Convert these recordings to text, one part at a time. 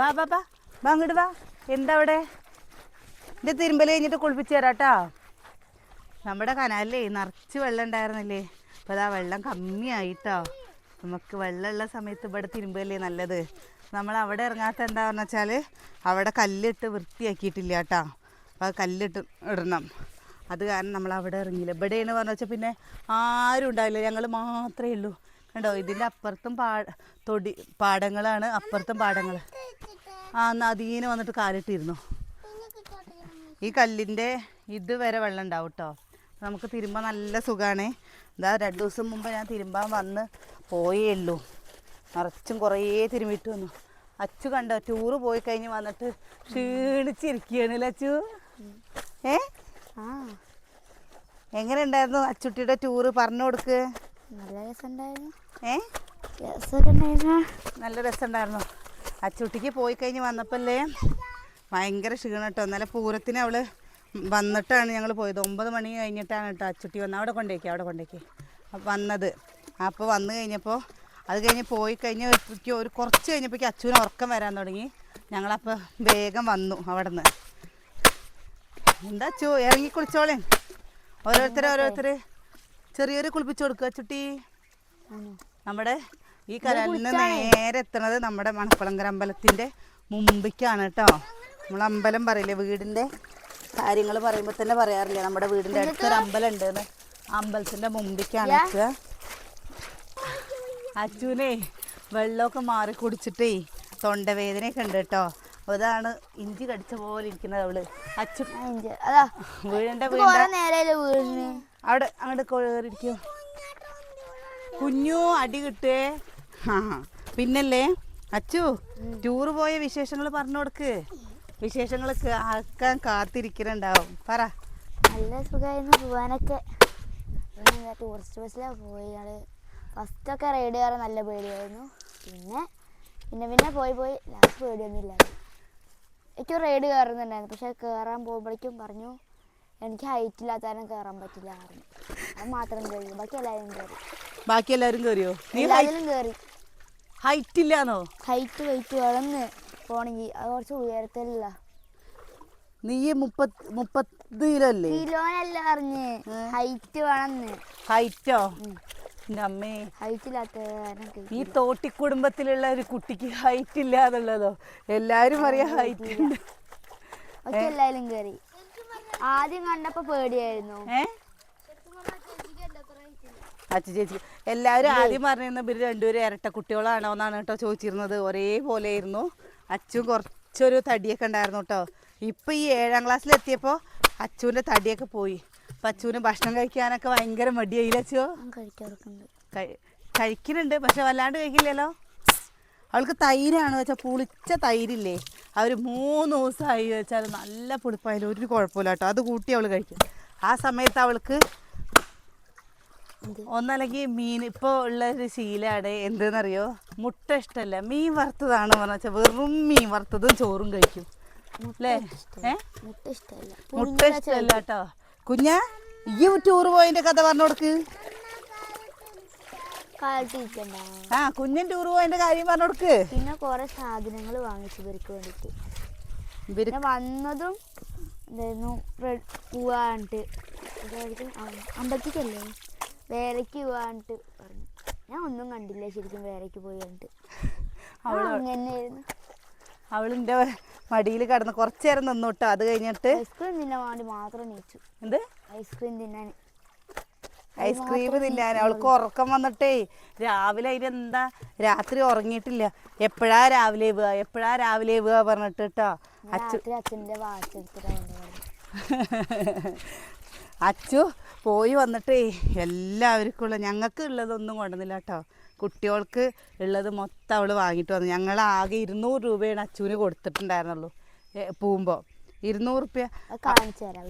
ബാ ബാ ബാ ബാ അങ്ങോട്ട് വാ. എന്താ അവിടെ? എന്റെ തിരുമ്പൽ കഴിഞ്ഞിട്ട് കുളിപ്പിച്ച് തരാട്ടോ നമ്മുടെ കനാലിലേ നിറച്ച് വെള്ളം ഉണ്ടായിരുന്നില്ലേ? അപ്പോൾ അതാ വെള്ളം കമ്മിയായിട്ടോ. നമുക്ക് വെള്ളമുള്ള സമയത്ത് ഇവിടെ തിരുമ്പല്ലേ നല്ലത്. നമ്മൾ അവിടെ ഇറങ്ങാത്ത എന്താണെന്ന് വെച്ചാൽ അവിടെ കല്ലിട്ട് വൃത്തിയാക്കിയിട്ടില്ല കേട്ടോ അപ്പോൾ കല്ലിട്ട് ഇടണം. അത് കാരണം നമ്മൾ അവിടെ ഇറങ്ങിയില്ല. ഇവിടെയാണ് പറഞ്ഞു വെച്ചാൽ പിന്നെ ആരും ഉണ്ടാവില്ല. ഞങ്ങൾ മാത്രമേ ഉള്ളൂ. കണ്ടോ ഇതിന്റെ അപ്പുറത്തും പാ തൊടി പാടങ്ങളാണ്. അപ്പുറത്തും പാടങ്ങൾ ആ നദീനെ വന്നിട്ട് കാലിട്ടിരുന്നു. ഈ കല്ലിന്റെ ഇതുവരെ വെള്ളം ഉണ്ടാവും കേട്ടോ നമുക്ക് തിരുമ്പാൻ നല്ല സുഖമാണ് ഇതാ രണ്ട് ദിവസം മുമ്പ് ഞാൻ തിരുമ്പാൻ വന്ന് പോയേ ഉള്ളൂ നിറച്ചും കുറേ തിരുമ്പിട്ട് വന്നു. അച്ചു കണ്ടോ ടൂറ് പോയി കഴിഞ്ഞ് വന്നിട്ട് ക്ഷീണിച്ചിരിക്കുകയാണ് അല്ലേ അച്ചു? ഏ? ആ. എങ്ങനെ ഉണ്ടായിരുന്നു അച്ചുട്ടിയുടെ ടൂറ്? പറഞ്ഞു കൊടുക്ക്. നല്ല രസമുണ്ടായിരുന്നു. ഏ? നല്ല രസമുണ്ടായിരുന്നു. അച്ചുട്ടിക്ക് പോയി കഴിഞ്ഞ് വന്നപ്പോഴല്ലേ ഭയങ്കര ക്ഷീണം കേട്ടോ. ഇന്നലെ പൂരത്തിന് അവൾ വന്നിട്ടാണ് ഞങ്ങൾ പോയത്. ഒമ്പത് മണി കഴിഞ്ഞിട്ടാണ് കേട്ടോ അച്ചുട്ടി വന്നത്. അവിടെ കൊണ്ടേക്ക് അവിടെ കൊണ്ടേക്ക്. വന്നത്. അപ്പോൾ വന്നു കഴിഞ്ഞപ്പോൾ അത് കഴിഞ്ഞ് പോയി കഴിഞ്ഞ ഒരു കുറച്ച് കഴിഞ്ഞപ്പോഴേക്ക് അച്ചുവിന് ഉറക്കം വരാൻ തുടങ്ങി. ഞങ്ങളപ്പോൾ വേഗം വന്നു അവിടെ നിന്ന് എന്താ അച്ചു ഇറങ്ങി കുളിച്ചോളേ. ഓരോരുത്തർ ഓരോരുത്തർ ചെറിയൊരു കുളിപ്പിച്ചു കൊടുക്കുക ചുട്ടി. നമ്മുടെ ഈ കനാലിന് നേരെ എത്തണത് നമ്മുടെ മണക്കുളങ്കര അമ്പലത്തിന്റെ മുമ്പിക്കാണ് കേട്ടോ നമ്മൾ അമ്പലം പറയില്ലേ വീടിന്റെ കാര്യങ്ങൾ പറയുമ്പോൾ തന്നെ പറയാറില്ലേ നമ്മുടെ വീടിന്റെ അടുത്തൊരു അമ്പലം ഉണ്ട് അമ്പലത്തിന്റെ മുമ്പിക്കാണ് എത്തുക. അച്ചുവിനെ വെള്ളമൊക്കെ മാറി കുടിച്ചിട്ടേ തൊണ്ടവേദനയൊക്കെ ഉണ്ട് കേട്ടോ അതാണ് ഇഞ്ചി കടിച്ച പോലെ ഇരിക്കുന്നത് അവൾ. അച്ഛൻ വീഴണ്ട അതാ. വീടിന്റെ ഇത് അവിടെ അങ്ങോട്ട് കയറിയിരിക്കോ കുഞ്ഞു അടി കിട്ടേ. ആ പിന്നല്ലേ അച്ചു ടൂറ് പോയ വിശേഷങ്ങൾ പറഞ്ഞു കൊടുക്ക്. വിശേഷങ്ങൾ ആക്കാൻ കാത്തിരിക്കുന്നുണ്ടാവും പറ. നല്ല സുഖമായിരുന്നു പോവാനൊക്കെ. ടൂറിസ്റ്റ് ബസ്സിലാണ് പോയി ഞങ്ങൾ. ഫസ്റ്റൊക്കെ റൈഡ് കയറാൻ നല്ല പേടിയായിരുന്നു. പിന്നെ പിന്നെ പിന്നെ പോയി പോയി. ലാസ്റ്റ് പേടിയൊന്നുമില്ലായിരുന്നു. എനിക്ക് റൈഡ് കയറുന്നുണ്ടായിരുന്നു പക്ഷെ കയറാൻ പോകുമ്പോഴേക്കും പറഞ്ഞു എനിക്ക് ഹൈറ്റ് ഇല്ലാത്ത കാരണം കയറാൻ പറ്റില്ല പറഞ്ഞു. അത് മാത്രം കയറി ബാക്കി എല്ലാവരും കയറി ബാക്കി എല്ലാവരും കയറിയോ നീ എല്ലാവരും കയറി ഹൈറ്റ് ഇല്ലാന്നോ? ഹൈറ്റ് വെയിറ്റ് വളർന്ന് പോണെങ്കിൽ അത് കുറച്ച് ഉയരത്തില്ല നീ മുപ്പത് മുപ്പത് കിലോ അല്ലേ കിലോനല്ല പറഞ്ഞ്. ഹൈറ്റ് വേണമെന്ന് ഹൈറ്റോ എന്റെ അമ്മേ. ഹൈറ്റ് ഇല്ലാത്ത ഈ തോട്ടി കുടുംബത്തിലുള്ള ഒരു കുട്ടിക്ക് ഹൈറ്റ് ഇല്ലാതുള്ളതോ എല്ലാരും അറിയാം ഹൈറ്റ് ഉണ്ട്. കേറി. കയറി ആദ്യം കണ്ടപ്പോ പേടിയായിരുന്നു. ഏ? അച്ഛൻ ചേച്ചി എല്ലാവരും ആദ്യം പറഞ്ഞിരുന്ന ഇവർ രണ്ടുപേരും ഇരട്ട കുട്ടികളാണോ എന്നാണ് കേട്ടോ ചോദിച്ചിരുന്നത്. ഒരേപോലെ ആയിരുന്നു അച്ഛൻ കുറച്ചൊരു തടിയൊക്കെ ഉണ്ടായിരുന്നു കേട്ടോ. ഇപ്പൊ ഈ ഏഴാം ക്ലാസ്സിലെത്തിയപ്പോൾ അച്ചുവിന്റെ തടിയൊക്കെ പോയി. അപ്പൊ അച്ചുവിന് ഭക്ഷണം കഴിക്കാനൊക്കെ ഭയങ്കര മടിയായില്ല അച്ഛോ കഴിക്കുന്നുണ്ട് പക്ഷെ വല്ലാണ്ട് കഴിക്കില്ലല്ലോ? അവൾക്ക് തൈരാണ് വെച്ചാൽ പുളിച്ച തൈരില്ലേ. അവർ മൂന്ന് ദിവസമായി വെച്ചാൽ നല്ല പുളിപ്പായാലും ഒരു കുഴപ്പമില്ല കേട്ടോ. അത് കൂട്ടി അവൾ കഴിക്കും. ആ സമയത്ത് അവൾക്ക് ഒന്നല്ലെങ്കിൽ മീൻ ഇപ്പോൾ ഉള്ള ഒരു ശീലമാണ് എന്തെന്നറിയോ? മുട്ട ഇഷ്ടമല്ല മീൻ വറുത്തതാണ് പറഞ്ഞു വെച്ചാൽ വെറും മീൻ വറുത്തതും ചോറും കഴിക്കും. അല്ലേ? മുട്ട ഇഷ്ടമല്ല കേട്ടോ. കുഞ്ഞ ഈ ടൂർ പോയതിന്റെ കഥ പറഞ്ഞു കൊടുക്ക്. ആ കുഞ്ഞൻ ടൂർ പോയതിന്റെ കാര്യം പറഞ്ഞു കൊടുക്ക് പിന്നെ കുറെ സാധനങ്ങൾ വാങ്ങിച്ചു ഇവർക്ക് വേണ്ടിട്ട്. ഇവർ പിന്നെ വന്നതും എന്തായിരുന്നു പോവാണ്ട് അമ്പത്തിക്കല്ലേ അമ്പലത്തിക്കല്ലേ? വേലയ്ക്ക് പോവാണ്ട് പറഞ്ഞു. ഞാൻ ഒന്നും കണ്ടില്ല ശരിക്കും വേലയ്ക്ക് പോയിട്ട് അങ്ങനെയായിരുന്നു. അവളിന്റെ മടിയിൽ കടന്ന് കുറച്ചു നേരം നിന്നോട്ടോ അത് കഴിഞ്ഞിട്ട് ഐസ്ക്രീം തിന്നാൻ വേണ്ടി മാത്രം നീച്ചു എന്ത്? ഐസ്ക്രീം തിന്നാൻ ഐസ്ക്രീം തിന്നാൻ. അവൾക്ക് ഉറക്കം വന്നിട്ടേ രാവിലെ അതിനെന്താ രാത്രി ഉറങ്ങിയിട്ടില്ല. എപ്പോഴാ രാവിലെ വീഴുക എപ്പോഴാ രാവിലെ വീഴുക പറഞ്ഞിട്ട് കേട്ടോ അച്ചു പോയി വന്നിട്ടേ എല്ലാവർക്കും ഉള്ള ഞങ്ങൾക്ക് ഉള്ളതൊന്നും കൊണ്ടുവന്നില്ല കേട്ടോ കുട്ടികൾക്ക് ഉള്ളത് മൊത്തം അവൾ വാങ്ങിയിട്ട് വന്നു. ഞങ്ങൾ ആകെ ഇരുന്നൂറ് രൂപയാണ് അച്ചുവിന് കൊടുത്തിട്ടുണ്ടായിരുന്നുള്ളൂ പോകുമ്പോൾ ഇരുന്നൂറ് റുപ്യ കാണിച്ചു തരാം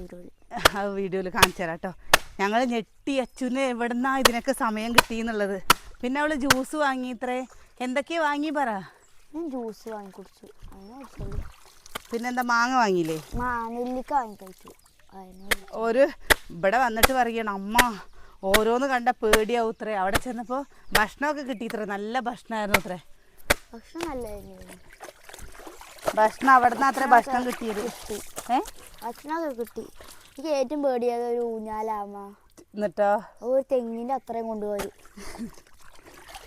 വീഡിയോയിൽ. കാണിച്ചു തരാം കേട്ടോ. ഞങ്ങൾ ഞെട്ടി അച്ഛന് എവിടുന്നാ ഇതിനൊക്കെ സമയം കിട്ടിയെന്നുള്ളത്. പിന്നെ അവൾ ജ്യൂസ് വാങ്ങി ഇത്രേ എന്തൊക്കെയാ വാങ്ങി പറ. ഞാൻ ജ്യൂസ് വാങ്ങി കുടിച്ചു. പിന്നെന്താ മാങ്ങ വാങ്ങിയില്ലേ? വാങ്ങി കഴിച്ചു. ഒരു ഇവിടെ വന്നിട്ട് പറയണം അമ്മ ഓരോന്ന് കണ്ട പേടിയാവും ഇത്രേ അവിടെ ചെന്നപ്പോൾ ഭക്ഷണമൊക്കെ കിട്ടി ഇത്ര നല്ല ഭക്ഷണമായിരുന്നു ഇത്രേ ഭക്ഷണം ഭക്ഷണം അവിടെ നിന്ന് അത്ര ഭക്ഷണം കിട്ടിയത്. കിട്ടി. ഏ? ഭക്ഷണമൊക്കെ കിട്ടി. എനിക്ക് ഏറ്റവും പേടിയത് ഒരു ഊഞ്ഞാലാമ എന്നിട്ടോ? ഒരു തെങ്ങിന്റെ അത്രയും കൊണ്ടുപോയി.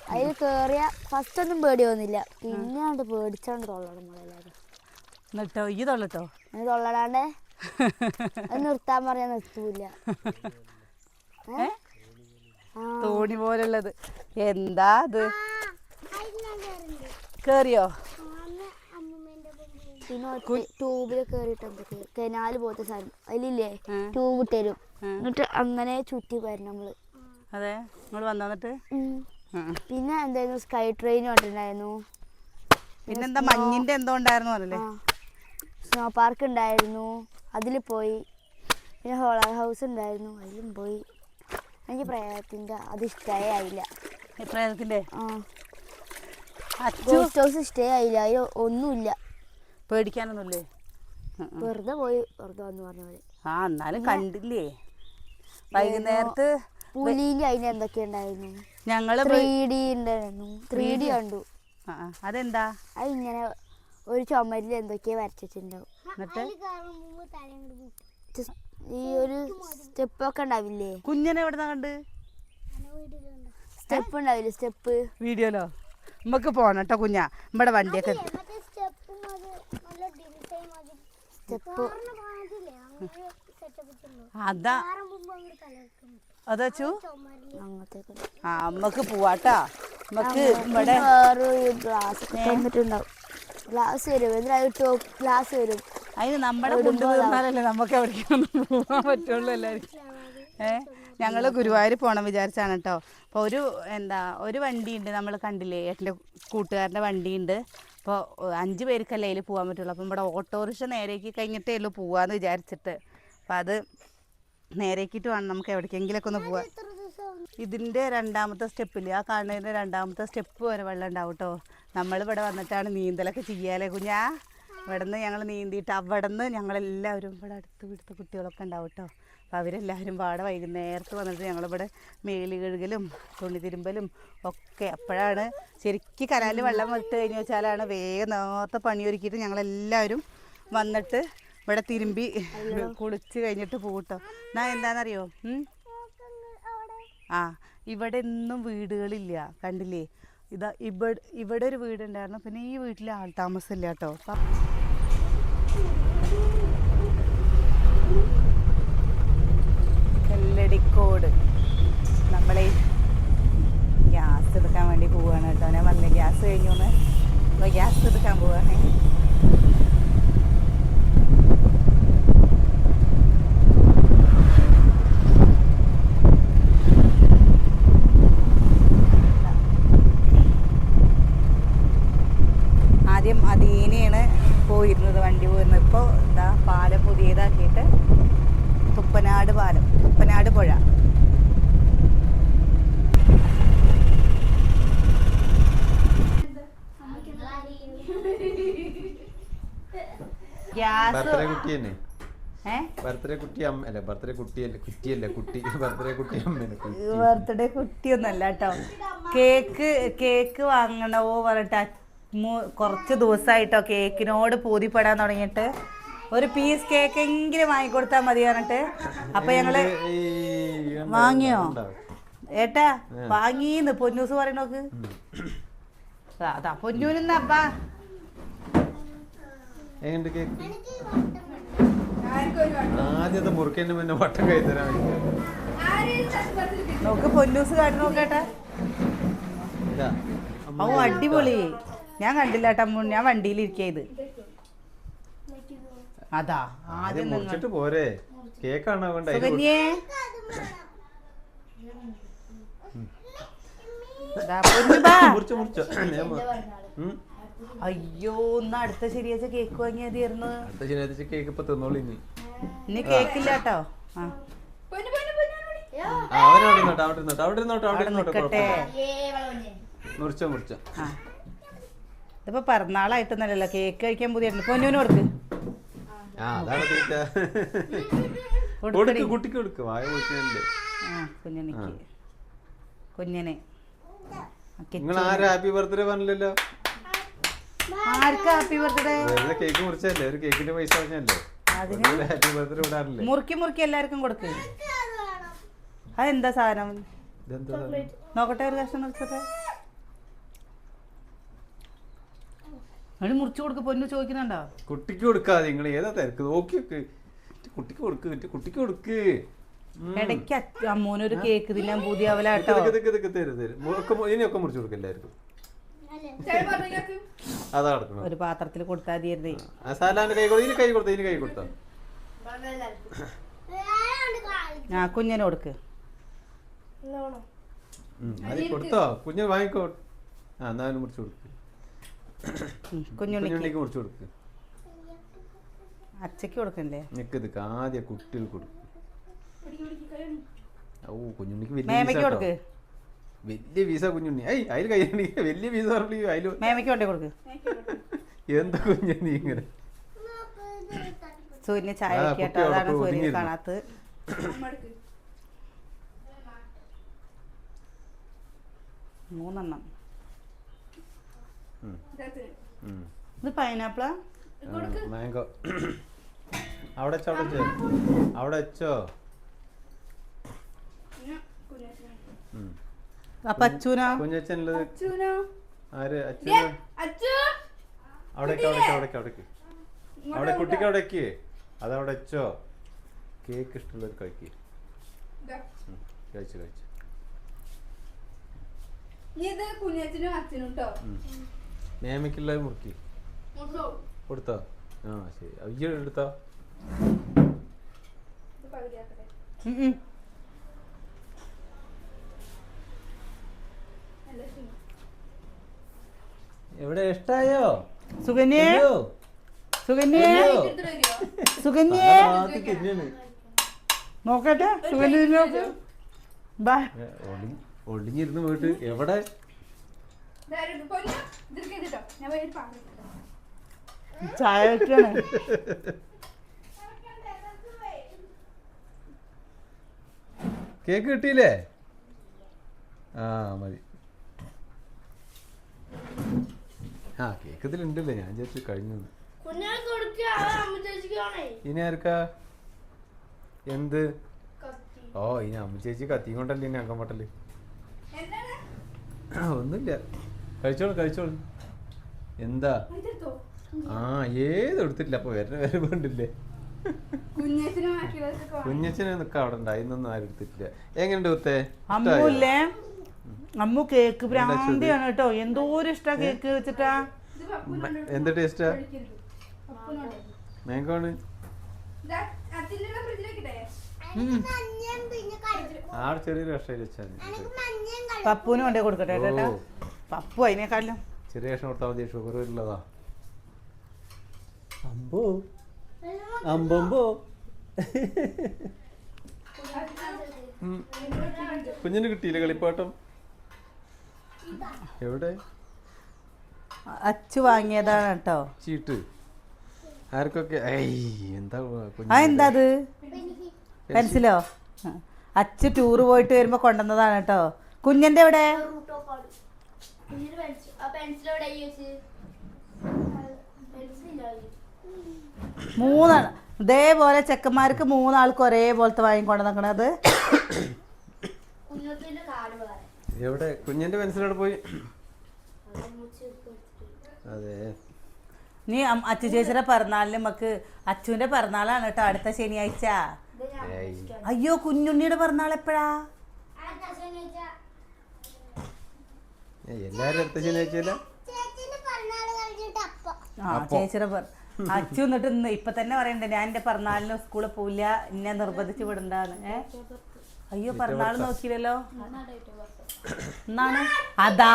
അതിൽ കയറിയ ഫസ്റ്റ് ഒന്നും പേടി വന്നില്ല പിന്നെയാണ്ട് പേടിച്ചാണ്ട് തൊള്ളണം നമ്മളെല്ലാവരും എന്നിട്ടോ? ഈ തൊള്ളട്ടോ? അങ്ങനെ തൊള്ളടാണ്ട് അത് നിർത്താൻ പറയാൻ നിർത്തൂല. തോണി പോലുള്ളത്. എന്താ അത്? കേറിയോ? പിന്നെ ട്യൂബിൽ കയറിയിട്ട് എന്തൊക്കെ? കനാല് പോലത്തെ സാധനം. അതിലില്ലേ. ട്യൂബ് തരും എന്നിട്ട് അങ്ങനെ ചുറ്റി വരണം നമ്മൾ. അതെ? നിങ്ങൾ വന്നിട്ട് പിന്നെ എന്തായിരുന്നു? സ്കൈ ട്രെയിൻ കണ്ടിട്ടുണ്ടായിരുന്നു. പിന്നെന്താ മഞ്ഞിന്റെ എന്തോ ഉണ്ടായിരുന്നു അതല്ലേ സ്നോ പാർക്ക് ഉണ്ടായിരുന്നു. അതിൽ പോയി. പിന്നെ ഹോളർ ഹൗസ് ഉണ്ടായിരുന്നു. അതിലും പോയി. എനിക്ക് പ്രേതത്തിന്റെ അത് ഇഷ്ടമേ ആയില്ല. പ്രേതത്തിന്റെ ഗോസ്റ്റ് ഹൗസ് ഇഷ്ടേ ആയില്ല. അതിൽ ഒന്നുമില്ല. പേടിക്കാനൊന്നുമില്ലേ. വെറുതെ പോയി വെറുതെ വന്ന് പറഞ്ഞ പോലെ. ആ എന്നാലും കണ്ടില്ലേ? വൈകുന്നേരത്ത് പുലിയിൽ അതിന് എന്തൊക്കെ ഉണ്ടായിരുന്നു? ഞങ്ങൾ ത്രീ ഡി ഉണ്ടായിരുന്നു. ത്രീ ഡി കണ്ടു. അതെന്താ? അത് ഇങ്ങനെ ഒരു ചുമരിൽ എന്തൊക്കെയാ വരച്ചിട്ടുണ്ടാവും. എന്നിട്ട്? ഈ ഒരു സ്റ്റെപ്പൊക്കെ ഉണ്ടാവില്ലേ? കുഞ്ഞനെ എവിടുന്നാ കണ്ട്? സ്റ്റെപ്പ് ഉണ്ടാവില്ലേ സ്റ്റെപ്പ്? വീഡിയോലോ? നമുക്ക് പോണം കേട്ടോ കുഞ്ഞാ. നമ്മുടെ വണ്ടിയൊക്കെ സ്റ്റെപ്പ് അതാ. അതാ ചു. ആ അമ്മയ്ക്ക് പോവാട്ടാ. നമുക്ക് ഇവിടെ ഗ്ലാസ് വരും. ഗ്ലാസ് വരും? അതിന് നമ്മുടെ കൊണ്ടുപോകുന്നാലല്ലേ നമുക്ക് എവിടേക്കൊന്നും പോകാൻ പറ്റുള്ളൂ എല്ലാവർക്കും. ഏ? ഞങ്ങൾ ഗുരുവായൂർ പോകണം വിചാരിച്ചാണ് കേട്ടോ അപ്പോൾ ഒരു എന്താ ഒരു വണ്ടിയുണ്ട് നമ്മൾ കണ്ടില്ലേ? ഏട്ടന്റെ കൂട്ടുകാരന്റെ വണ്ടിയുണ്ട്. അപ്പോൾ അഞ്ച് പേർക്കല്ലേ അതിൽ പോകാൻ പറ്റുള്ളൂ. അപ്പം ഇവിടെ ഓട്ടോറിക്ഷ നേരേക്ക് കഴിഞ്ഞിട്ടേ ഉള്ളൂ പോവാന്ന് വിചാരിച്ചിട്ട്. അപ്പം അത് നേരേക്കിട്ട് വേണം നമുക്ക് എവിടേക്കെങ്കിലൊക്കെ ഒന്ന് പോവാൻ. ഇതിന്റെ രണ്ടാമത്തെ സ്റ്റെപ്പിൽ ആ കാണുന്നതിന്റെ രണ്ടാമത്തെ സ്റ്റെപ്പ് വരെ വെള്ളം ഉണ്ടാവും കേട്ടോ നമ്മളിവിടെ വന്നിട്ടാണ് നീന്തലൊക്കെ ചെയ്യാലേ കുഞ്ഞാ. ഇവിടെ നിന്ന് ഞങ്ങൾ നീന്തിയിട്ട് അവിടെ നിന്ന് ഞങ്ങളെല്ലാവരും ഇവിടെ അടുത്ത് വിടുത്ത കുട്ടികളൊക്കെ ഉണ്ടാവും കേട്ടോ അപ്പോൾ അവരെല്ലാവരും പാടെ വൈകുന്നേരത്ത് വന്നിട്ട് ഞങ്ങളിവിടെ മേലി കഴുകലും തുണി തിരുമ്പലും ഒക്കെ അപ്പോഴാണ് ശരിക്കും കനാലിൽ വെള്ളം വിട്ട് കഴിഞ്ഞ് വെച്ചാലാണ് വേഗം നേരത്തെ പണിയൊരുക്കിയിട്ട് ഞങ്ങളെല്ലാവരും വന്നിട്ട് ഇവിടെ തിരുമ്പി കുളിച്ച് കഴിഞ്ഞിട്ട് പോകട്ടോ എന്നാ എന്താണെന്നറിയോ ആ ഇവിടെ ഒന്നും വീടുകളില്ല. കണ്ടില്ലേ? ഇതാ ഇവിടെ ഇവിടെ ഒരു വീടുണ്ടായിരുന്നു. പിന്നെ ഈ വീട്ടിൽ ആൾ താമസമില്ല കേട്ടോ. അപ്പം കല്ലടിക്കോട് നമ്മളെ ഗ്യാസ് എടുക്കാൻ വേണ്ടി പോവുകയാണ് കേട്ടോ. ഞാൻ വന്നേ ഗ്യാസ് കഴിഞ്ഞു അപ്പോൾ ഗ്യാസ് എടുക്കാൻ പോവുകയാണ് ആദ്യം അതീനെയാണ് പോയിരുന്നത് വണ്ടി പോയിരുന്നത്. ഇപ്പോൾ ഇതാ പാലം പുതിയതാക്കിയിട്ട് തുപ്പനാട് പാലം. തുപ്പനാട് പുഴ. ബർത്ത്ഡേ ബർത്ത്ഡേ കുട്ടിയല്ല കുട്ടിയൊന്നല്ല കേട്ടോ. കേക്ക് കേക്ക് വാങ്ങണോ പറഞ്ഞിട്ട് കുറച്ച് ദിവസമായിട്ടോ കേക്കിനോട് പൂതിപ്പെടാൻ തുടങ്ങിയിട്ട്. ഒരു പീസ് കേക്ക് എങ്കിലും വാങ്ങിക്കൊടുത്താൽ മതി പറഞ്ഞിട്ട്. അപ്പൊ ഞങ്ങൾ വാങ്ങിയോ? ഏട്ടാ വാങ്ങിന്ന് പൊന്നൂസ് പറയണോക്ക് അതാ, കേക്ക് ആദ്യത്തെ മുറുക്കേന്റെ പിന്നെ വട്ടം കൈ തരാൻ നോക്ക് പൊന്നൂസ് കാട്ടി നോക്കേട്ടാ ഓ അടിപൊളി. ഞാൻ കണ്ടില്ല കേട്ടോ ഞാൻ വണ്ടിയിൽ ഇത്. അതാ ആദ്യം മുറിച്ചിട്ട് പോരെ. കേക്കാണ് വേണ്ട? സുകന്യേ. മുറിച്ചോ മുറിച്ചോ. അയ്യോ ഒന്ന് അടുത്ത ശരിയാഴ്ച കേക്ക് വാങ്ങിയതായിരുന്നു അടുത്ത ശരിയാഴ്ച കേക്ക് ഇപ്പൊ തിന്നോളൂ ഇനി. ഇനി കേക്കില്ല കേട്ടോ. അവിടെ ഇരുന്നോട്ടെ അവിടെ ഇരുന്നോട്ടെ അവിടെ ഇരുന്നോട്ടെ അവിടെ അവിടെ ഇരുന്നോട്ടെ നിൽക്കട്ടെ കുഴപ്പമില്ല. മുറിച്ചോ മുറിച്ചോ. ഇതിപ്പോ പിറന്നാളായിട്ടൊന്നല്ലല്ലോ കേക്ക് കഴിക്കാൻ പുതിയ പൊന്നൂന് കൊടുക്ക്. ആ അതാണ് തീറ്റ കൊടുക്കടി. കൊടുക്ക് കുട്ടിക്ക് കൊടുക്ക്. വായ കുടിക്കുന്നുണ്ട് ആ കുഞ്ഞനിക്ക്. കുഞ്ഞനെ. നിങ്ങൾ ആരും? ഹാപ്പി ബർത്ത്ഡേ പറഞ്ഞില്ലല്ലോ. ആർക്ക് ഹാപ്പി ബർത്ത്ഡേ കേക്ക് മുറിച്ചല്ലേ ഒരു കേക്കിന്റെ പൈസ പറഞ്ഞല്ലേ ഹാപ്പി ബർത്ത്ഡേ വിടാറില്ലേ? മുറുക്കി മുറുക്കി എല്ലാവർക്കും കൊടുക്ക്. അതെന്താ സാധനം? നോക്കട്ടെ ഒരു കഷ്ണം നോക്കട്ടെ അവിടെ മുറിച്ചു കൊടുക്ക പൊന്നു ചോദിക്കുന്നുണ്ടോ? കുട്ടിക്ക് കൊടുക്കാതെ നിങ്ങൾ ഏതാ തിരക്ക്? നോക്കി കുട്ടിക്ക് കൊടുക്ക് കുട്ടിക്ക് കൊടുക്ക്. ഇടയ്ക്ക് അമ്മൂനൊരു കേക്ക് തിന്നാൻ പുതിയ മു- ഇനിയൊക്കെ മുറിച്ച് കൊടുക്കും എല്ലാവർക്കും. അതാ കിടക്കണം ഒരു പാത്രത്തിൽ കൊടുത്താൽ മതിയായിരുന്നേ. ആ സാലാന്റെ കൈ കൊടുത്തു കൈ കൊടുത്തോ ഇനി കൈ കൊടുത്തോ. ആ കുഞ്ഞിന് കൊടുക്ക്. കൊടുത്തോ? കുഞ്ഞ് വാങ്ങിക്കോ. ആ എന്നാ അവന് മുറിച്ച് കൊടുക്ക്. കുഞ്ഞുണ്ണിക്ക്. മുറിച്ച് കൊടുക്ക്. അച്ചയ്ക്ക് കൊടുക്കണ്ടേ? നിക്ക് നിക്ക് ആദ്യം കുട്ടികൾ കൊടുക്കും. ഓ കുഞ്ഞുണ്ണിക്ക് വലിയ കൊടുക്ക്. വലിയ വീസ കുഞ്ഞുണ്ണി. ഐ അതിൽ കൈ വലിയ വീസ പറഞ്ഞു അതിൽ മേമയ്ക്ക് കൊണ്ടേ കൊടുക്ക്. എന്താ കുഞ്ഞുണ്ണി ഇങ്ങനെ? സൂര്യനെ ചായ വെക്കട്ടോ. അതാണ് സൂര്യനെ. കാണാത്തത്. മൂന്നെണ്ണം. ഇത് പൈനാപ്പിളാ മാംഗോ അവിടെ വെച്ചോ അവിടെ വെച്ചോ. അവിടെ വെച്ചോ ഉം. അപ്പൊ അച്ചൂനോ കുഞ്ഞച്ചനുള്ളത് ആര്? അവിടേക്ക് അവിടേക്ക് അവിടേക്ക്. അവിടേക്ക് അവിടെ കുട്ടിക്ക് അവിടേക്ക്. അതവിടെ വെച്ചോ. കേക്ക് ഇഷ്ടമുള്ളവർ കഴിക്ക് കഴിച്ചു കഴിച്ചു. ഇത് കുഞ്ഞച്ചനും അച്ഛനും കേട്ടോ ഉം. മേമയ്ക്കുള്ളത് മുറുക്കി. കൊടുത്താ? ആ ശരി. അയ്യോ എടുത്താ. എവിടെ? ഇഷ്ടായോ? സുകന്യേ. സുകന്യേ? സുകന്യേ. നോക്കട്ടെ സുകന്യ ഒളിഞ്ഞിരുന്ന് പോയിട്ട് എവിടെ? ചായ കേക്ക് കിട്ടിയില്ലേ? ആ മതി. ആ കേക്ക് ഇതിലുണ്ടല്ലേ ഞാൻ ചേച്ചി കഴിഞ്ഞു ഇനി ആർക്കാ? എന്ത്? ഓ ഇനി അമ്മ ചേച്ചി കത്തിയും കൊണ്ടല്ലേ ഇനി പൊട്ടൽ? എന്താണ്? ഒന്നുമില്ല. കഴിച്ചോളൂ കഴിച്ചോളൂ. എന്താ? ആ ഏത് എടുത്തിട്ടില്ല. അപ്പൊ വരണ വരെ വേണ്ടില്ലേ? കുഞ്ഞച്ചനും ബാക്കിയുള്ളവർക്കൊക്കെ വാങ്ങി. കുഞ്ഞച്ചനെ നിക്ക അവിടെ ഉണ്ട്. അതിനൊന്നും ആരും എടുത്തിട്ടില്ല. എങ്ങനെയുണ്ട് കുത്തേ? അമ്മൂല്ലേ? അമ്മു കേക്ക് ഭ്രാന്തിയാണ് കേട്ടോ. ഒരു ഇഷ്ടാ കേക്ക് വെച്ചിട്ടാ? എന്ത് ടേസ്റ്റാ. മേങ്കോണ്? ആ ചെറിയൊരു കഷ്ണം വെച്ചാൽ മതി. പപ്പുവിന് കൊണ്ടേ കൊടുക്കട്ടെ കേട്ടോ. പപ്പു അതിനേക്കാളും. ചെറിയ കഷ്ണം കൊടുത്താൽ മതി ഷുഗർ ഉള്ളതാ അമ്പോ? അമ്പമ്പോ. കുഞ്ഞിന് കിട്ടിയില്ല കളിപ്പാട്ടം? എവിടെ? അച്ചു വാങ്ങിയതാണ് കേട്ടോ. ചീട്ട്. ആർക്കൊക്കെ? എന്താ ആ എന്താ അത്? പെൻസിലോ. അച്ചു ടൂറ് പോയിട്ട് വരുമ്പോ കൊണ്ടുവന്നതാണ് കേട്ടോ. കുഞ്ഞന്റെ എവിടെ മൂന്നാണ് ഇതേപോലെ ചെക്കന്മാർക്ക് മൂന്നാൾക്ക് ഒരേപോലത്തെ വാങ്ങിക്കൊണ്ട് നിൽക്കണത് കുഞ്ഞത്തിന്റെ കാട് വേറെ. എവിടെ? കുഞ്ഞിന്റെ പെൻസിലോട് പോയി? അത് നീ അച്ചു ചേച്ചിയുടെ പിറന്നാളിന് നമുക്ക് അച്ചുവിന്റെ പിറന്നാളാണ് കേട്ടോ. അടുത്ത ശനിയാഴ്ച. അയ്യോ കുഞ്ഞുണ്ണിയുടെ പിറന്നാൾ എപ്പോഴാ? അടുത്ത ശനിയാഴ്ച. ഏയ്, എല്ലാരും അടുത്ത ശനിയാഴ്ചയില്ല ആ. ചേച്ചിയുടെ പിറ- അച്ചു എന്നിട്ട് ഇന്ന് ഇപ്പൊ തന്നെ പറയണ്ടേ ഞാൻ എന്റെ പിറന്നാളിന് സ്കൂളിൽ പോവില്ല എന്നെ നിർബന്ധിച്ച് വിടണ്ടാന്ന്. ഏ? അയ്യോ പിറന്നാൾ നോക്കിയില്ലല്ലോ? എന്നാണ് അതാ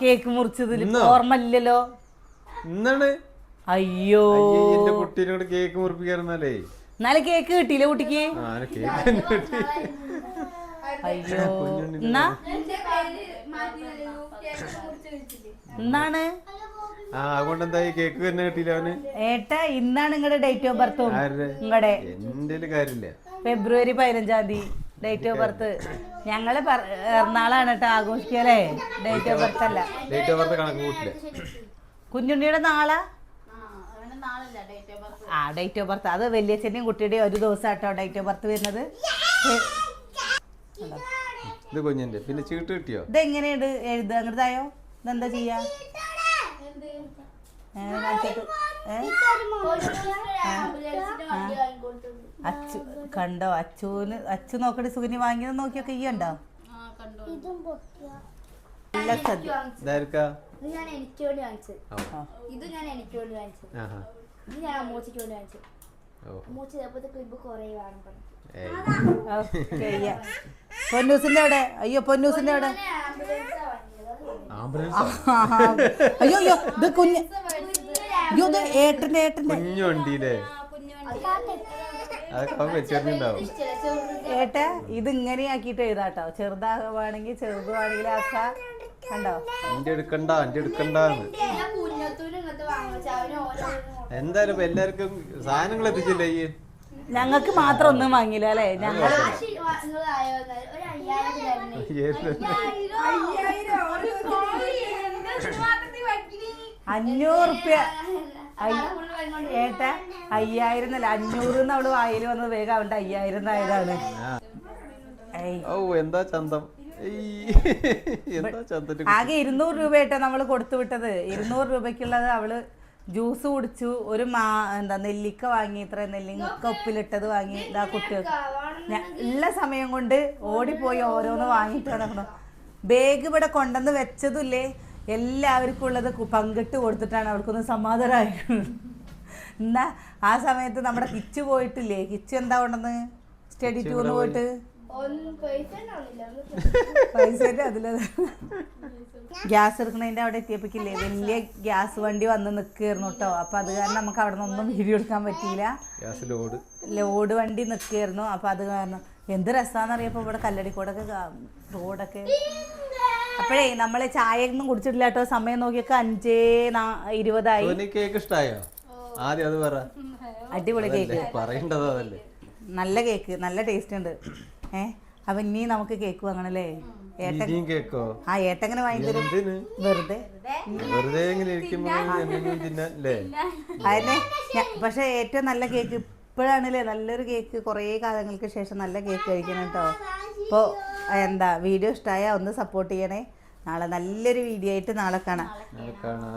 കേക്ക് മുറിച്ചതിൽ ഇന്നോ? ഓർമ്മ അയ്യോ. അയ്യേ, എന്റെ കുട്ടീനെ കേക്ക് മുറിപ്പിക്കാറുന്നാലേ എന്നാലും കേക്ക് കിട്ടിയില്ല കുട്ടിക്ക്? ആ കേക്ക് അയ്യോ. എന്നാ? എന്നാണ് ആ അതുകൊണ്ട് എന്താ കേക്ക് തന്നെ കിട്ടിയില്ല അവന്? ഏട്ടാ ഇന്നാണ് നിങ്ങളുടെ ഡേറ്റ് ഓഫ് ബർത്ത് നിങ്ങളുടെ എന്റെ കാര്യമില്ല. ഫെബ്രുവരി പതിനഞ്ചാം തീയതി ഡേറ്റ് ഓഫ് ബർത്ത് ഞങ്ങൾ എറണാളാണ് കേട്ടോ ആഘോഷിക്കല്ലേ ഡേറ്റ് ഓഫ് ബർത്ത് അല്ല. ഡേറ്റ് ഓഫ് ബർത്ത് കണക്ക് കൂട്ടില്ല. കുഞ്ഞുണ്ണിയുടെ നാളാ? ആ ഡേറ്റ് ഓഫ് ബർത്ത് അത് വലിയച്ഛന്റെയും കുട്ടിയുടെയും ഒരു ദിവസം കേട്ടോ ഡേറ്റ് ഓഫ് ബർത്ത് വരുന്നത് ഇത് കുഞ്ഞിന്റെ. പിന്നെ ചീട്ട് കിട്ടിയോ? ഇതെങ്ങനെയുണ്ട്? എഴുതുക. അങ്ങോട്ടായോ ഇതെന്താ ചെയ്യാ? അച്ചു കണ്ടോ? അച്ചുവിന് അച്ചു നോക്കട്ടെ സുഖിനി വാങ്ങിയത് നോക്കിയൊക്കെ ഈ ഉണ്ടോ നല്ല ശ്രദ്ധ ഇത് ഞാൻ എനിക്ക് വേണ്ടി വാങ്ങിച്ചത്. ഇത് ഞാൻ എനിക്ക് വേണ്ടി വാങ്ങിച്ചത്. ഇത് ഞാൻ അമ്മൂച്ചിക്ക് വേണ്ടി വാങ്ങിച്ചത്. പൊന്നൂസിന്റെ അവിടെ? അയ്യോ പൊന്നൂസിന്റെ അവിടെ. അയ്യോ അയ്യോ ഇത് കുഞ്ഞ്. അയ്യോ ഇത് ഏട്ടന്റെ ഏട്ടന്റെ. കുഞ്ഞു ഏട്ടാ ഇത് ഇങ്ങനെ ആക്കിയിട്ട് എഴുതാട്ടോ. ചെറുതാകുവാണെങ്കിൽ ചെറുതുവാണെങ്കിൽ ആക്ക. കണ്ടോ? എന്റെ എടുക്കണ്ട എന്തായാലും എല്ലാവർക്കും സാധനങ്ങൾ എത്തിച്ചില്ലേ ഈ? ഞങ്ങൾക്ക് മാത്രം ഒന്നും വാങ്ങിയില്ല അല്ലേ? ഞങ്ങൾ അഞ്ഞൂറ് റുപ്യ ഏട്ട അയ്യായിരം അല്ല അഞ്ഞൂറ് അവൾ വായിൽ വന്നത് വേഗം അവന്റെ അയ്യായിരം ആയതാണ്. എന്താ ചന്തം? ആകെ ഇരുന്നൂറ് രൂപ നമ്മൾ നമ്മൾ കൊടുത്തു വിട്ടത്. ഇരുന്നൂറ് രൂപയ്ക്കുള്ളത് അവൾ ജ്യൂസ് കുടിച്ചു ഒരു മാ എന്താ നെല്ലിക്ക വാങ്ങി ഇത്ര നെല്ലിക്ക ഉപ്പിലിട്ടത് വാങ്ങി ഇതാ കുട്ടികൾക്ക്. ഉള്ള സമയം കൊണ്ട് ഓടിപ്പോയി ഓരോന്ന് വാങ്ങിയിട്ട് നടക്കണം ബാഗ് ഇവിടെ കൊണ്ടുവന്ന് വെച്ചതില്ലേ? എല്ലാവർക്കും ഉള്ളത് പങ്കിട്ട് കൊടുത്തിട്ടാണ് അവൾക്കൊന്ന് സമാധാനമായി എന്നാ ആ സമയത്ത് നമ്മുടെ കിച്ചു പോയിട്ടില്ലേ? കിച്ചു എന്താ കൊണ്ടെന്ന് സ്റ്റഡി ടൂറിന് പോയിട്ട്? പൈസ അതിൽ ഗ്യാസ് എടുക്കണതിന്റെ അവിടെ എത്തിയപ്പോക്കില്ലേ വലിയ ഗ്യാസ് വണ്ടി വന്ന് നിൽക്കുകയായിരുന്നു കേട്ടോ അപ്പൊ അത് കാരണം നമുക്ക് അവിടെ നിന്നൊന്നും വീഡിയോ എടുക്കാൻ പറ്റിയില്ല. ലോഡ്. ലോഡ് വണ്ടി നിൽക്കുകയായിരുന്നു അപ്പൊ അത് കാരണം എന്ത് രസാന്നറിയപ്പോ ഇവിടെ കല്ലടിക്കോടൊക്കെ റോഡൊക്കെ. അപ്പോഴേ നമ്മളെ ചായ ഒന്നും കുടിച്ചിട്ടില്ല കേട്ടോ സമയം നോക്കിയൊക്കെ അഞ്ചേ നാ- ഇരുപതായി. കേക്ക് ഇഷ്ടായോ? ആദ്യം അത് പറ. അടിപൊളി കേക്ക്. നല്ല കേക്ക് നല്ല ടേസ്റ്റ് ഉണ്ട്. ഏ? അപ്പൊ ഇനി നമുക്ക് കേക്ക് വാങ്ങണല്ലേ ഏട്ടൻ കേക്കോ? ആ ഏട്ടങ്ങനെ വെറുതെ. വെറുതെ? പക്ഷെ ഏറ്റവും നല്ല കേക്ക് ഇപ്പോഴാണല്ലേ നല്ലൊരു കേക്ക്. കുറേ കാലങ്ങൾക്ക് ശേഷം നല്ല കേക്ക് കഴിക്കണം കേട്ടോ. അപ്പോൾ എന്താ വീഡിയോ ഇഷ്ടമായ ഒന്ന് സപ്പോർട്ട് ചെയ്യണേ. നാളെ നല്ലൊരു വീഡിയോ ആയിട്ട് നാളെ കാണാം. കാണാ.